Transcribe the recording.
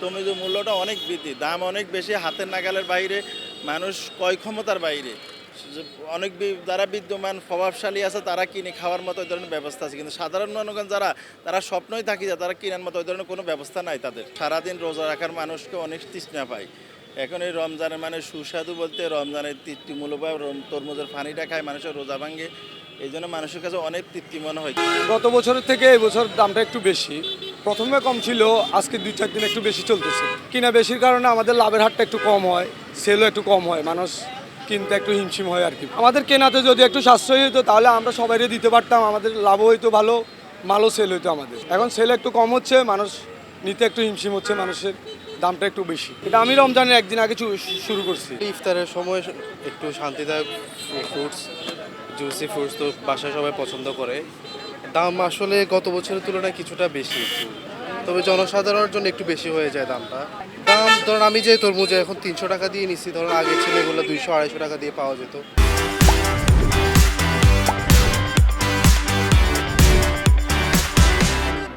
তরমুজের মূল্যটা অনেক বৃদ্ধি। দাম অনেক বেশি, হাতের নাগালের বাইরে, মানুষ ক্রয় ক্ষমতার বাইরে। যে অনেক যারা বিদ্যমান, প্রভাবশালী আছে, তারা কিনে খাওয়ার মতো ওই ধরনের ব্যবস্থা আছে। কিন্তু সাধারণ জনগণ যারা, তারা স্বপ্নই থাকি যায় তারা কেনার মতো ওই ধরনের কোনো ব্যবস্থা নাই তাদের। সারাদিন রোজা রাখার মানুষকে অনেক তৃষ্ণা পায়। এখন এই রমজানের মানে সুস্বাদু বলতে রমজানের তৃপ্তিমূলক তরমুজের পানিটা খায়, মানুষের রোজা ভাঙ্গে এই জন্য মানুষের কাছে অনেক তৃপ্তি মনে হয়। গত বছরের থেকে এই বছর দামটা একটু বেশি। প্রথমে কম ছিল, আজকে দুই চার দিন একটু বেশি চলতেছে। কিনা বেশির কারণে আমাদের লাভের হারটা একটু কম হয় সেলও একটু কম হয়, মানুষ কিনতে একটু হিমশিম হয় আর কি। আমাদের কেনাতে যদি একটু সাশ্রয়ী হতো তাহলে আমরা সবাইকে দিতে পারতাম, আমাদের লাভও হইতো ভালো, মালও সেল হইতো আমাদের। এখন সেল একটু কম হচ্ছে, মানুষ নিতে একটু হিমশিম হচ্ছে, মানুষের দামটা একটু বেশি। এটা আমি রমজানের একদিন আগে শুরু করছি। ইফতারের সময় একটু শান্তিদায়ক ফ্রুটস জুসি ফ্রুটস তো বাসায় সবাই পছন্দ করে। দাম আসলে গত বছরের তুলনায় কিছুটা বেশি একটু। তবে জনসাধারণের জন্য একটু বেশি হয়ে যায় দামটা। দাম, ধরুন আমি যে তরমুজ এখন তিনশো টাকা দিয়ে নিচ্ছি, ধরুন আগে ছিল এগুলো দুইশো, আড়াইশো টাকা দিয়ে পাওয়া যেত।